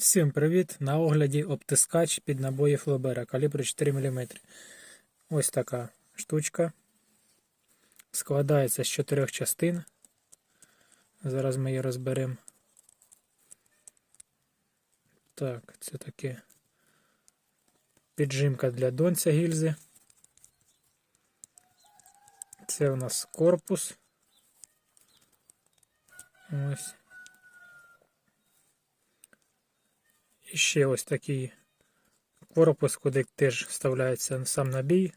Всім привіт! На огляді обтискач під набої Флобера калібру 4 мм. Ось така штучка. Складається з чотирьох частин. Зараз ми її розберемо. Так, це таке піджимка для донця гільзи. Це у нас корпус. Ось. І ще ось такий корпус, куди теж вставляється сам набій.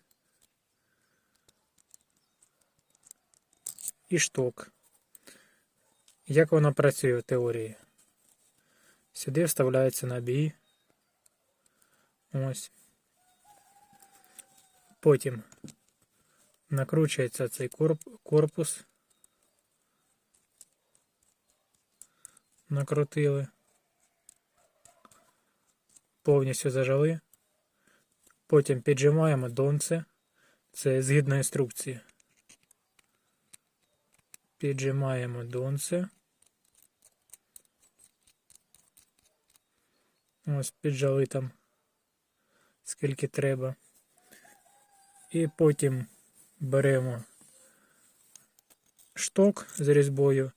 І шток. Як воно працює в теорії? Сюди вставляється набій. Ось. Потім накручується цей корпус. Накрутили повністю зажали. Потім піджимаємо донце. Це згідно інструкції. Піджимаємо донце. Ось піджали там скільки треба. І потім беремо шток з різьбою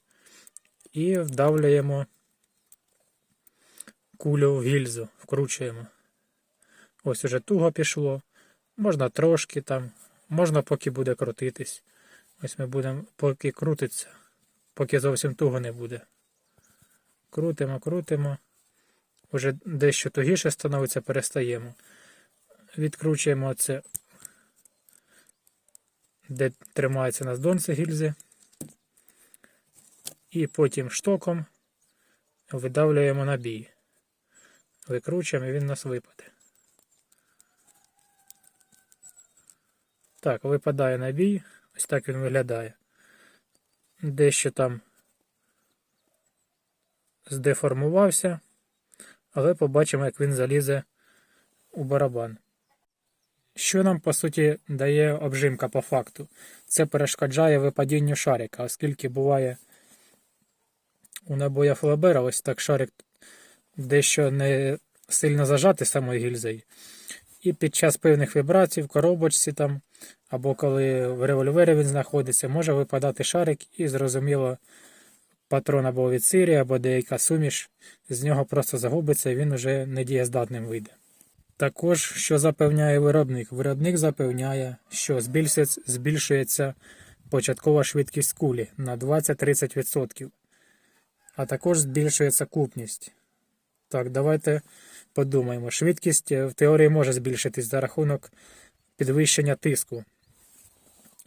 і вдавлюємо кулю в гільзу вкручуємо. Ось уже туго пішло. Можна трошки там, можна поки буде крутитись. Ось ми будемо поки крутиться, поки зовсім туго не буде. Крутимо, крутимо. Уже дещо тугіше становиться, перестаємо. Відкручуємо це, де тримається на донце гільзи. І потім штоком видавлюємо набій. Викручуємо і він нас випаде. Так, випадає набій. Ось так він виглядає. Дещо там здеформувався, але побачимо, як він залізе у барабан. Що нам, по суті, дає обжимка по факту? Це перешкоджає випадінню шарика, оскільки буває у набоя Флабера ось так шарик дещо не сильно зажати самою гільзою. І під час певних вібрацій в коробочці там, або коли в револьвері він знаходиться, може випадати шарик і зрозуміло патрон або від сирі, або деяка суміш, з нього просто загубиться і він вже недієздатним вийде. Також, що запевняє виробник? Виробник запевняє, що збільшується початкова швидкість кулі на 20-30%, а також збільшується купність. Так, давайте подумаємо. Швидкість е, в теорії може збільшитись за рахунок підвищення тиску,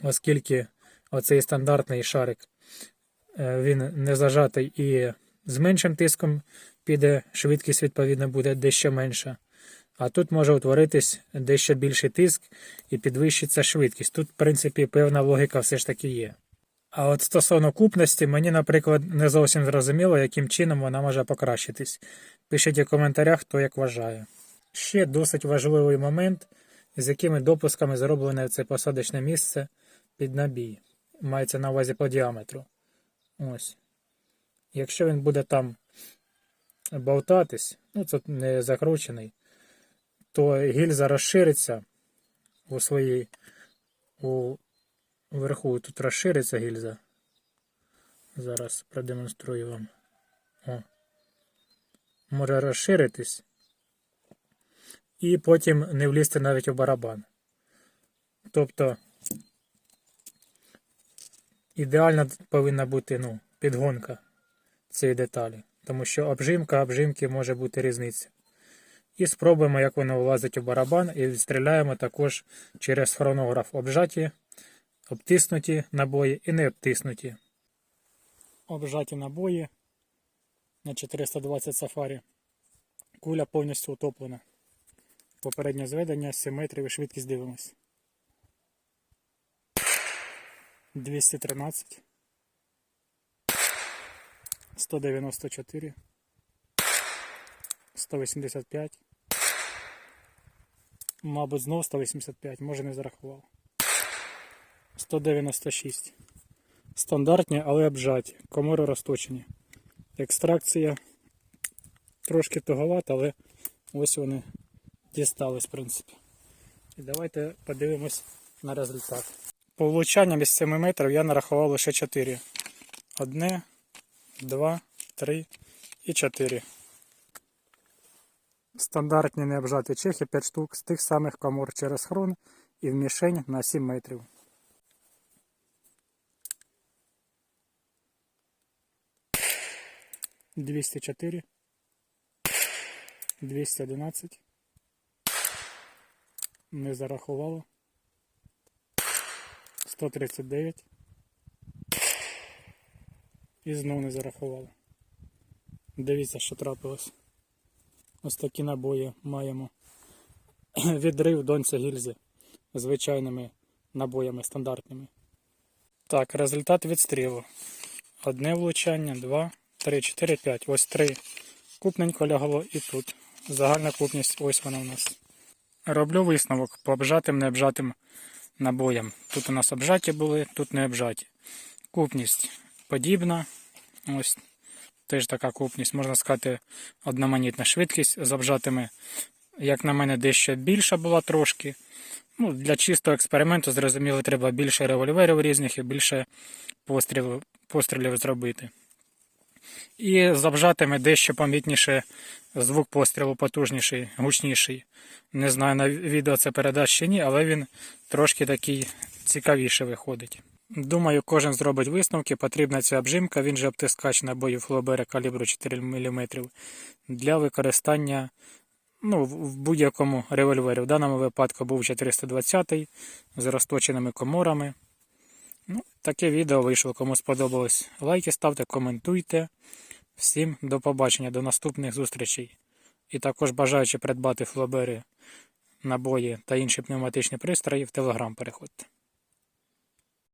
оскільки оцей стандартний шарик е, він не зажатий і з меншим тиском піде, швидкість, відповідно, буде дещо менша. А тут може утворитись дещо більший тиск і підвищиться швидкість. Тут, в принципі, певна логіка все ж таки є. А от стосовно купності, мені, наприклад, не зовсім зрозуміло, яким чином вона може покращитись. Пишіть у коментарях, хто як вважає. Ще досить важливий момент, з якими допусками зроблене це посадочне місце під набій. Мається на увазі по діаметру. Ось. Якщо він буде там болтатись, ну це не закручений, то гільза розшириться у своїй у вверху тут розшириться гільза. Зараз продемонструю вам. О. Може розширитись. І потім не влізти навіть у барабан. Тобто ідеальна повинна бути ну, підгонка цієї деталі. Тому що обжимка обжимки може бути різниця. І спробуємо, як воно влазить у барабан, і відстріляємо також через хронограф обжаті обтиснуті набої і не обтиснуті. Обжаті набої на 420 сафарі. Куля повністю утоплена. Попереднє зведення 7 метрів і швидкість дивимось. 213. 194. 185. Мабуть, знов 185, може не зарахував. 196. Стандартні, але обжаті. Комори розточені. Екстракція трошки туговато, але ось вони дістались, в принципі. І давайте подивимось на результат. По влучанням із 7 метрів я нарахував лише 4. Одне, два, три і чотири. Стандартні необжаті чехи 5 штук з тих самих комор через хрон і в мішень на 7 метрів. Двісті чотири. Двісті одинадцять. Не зарахувало. 139. І знов не зарахувало. Дивіться, що трапилось. Ось такі набої маємо. Відрив донця гільзи звичайними набоями стандартними. Так, результат відстрілу. Одне влучання, два, три, чотири, п'ять. Ось три. Купненько лягло і тут. Загальна купність ось вона у нас. Роблю висновок по обжатим, необжатим набоям. Тут у нас обжаті були, тут не обжаті. Купність подібна. Ось теж така купність, можна сказати, одноманітна швидкість з обжатими. Як на мене, дещо більша була трошки. Ну, для чистого експерименту, зрозуміло, треба більше револьверів різних і більше пострілів, пострілів зробити. І з дещо помітніше звук пострілу потужніший, гучніший. Не знаю, на відео це передасть чи ні, але він трошки такий цікавіше виходить. Думаю, кожен зробить висновки. Потрібна ця обжимка, він же обтискач набоїв Флобера калібру 4 мм для використання ну, в будь-якому револьвері. В даному випадку був 420 з розточеними коморами. Ну, таке відео вийшло. Кому сподобалось, лайки ставте, коментуйте. Всім до побачення, до наступних зустрічей. І також бажаючи придбати флобери, набої та інші пневматичні пристрої, в Телеграм переходьте.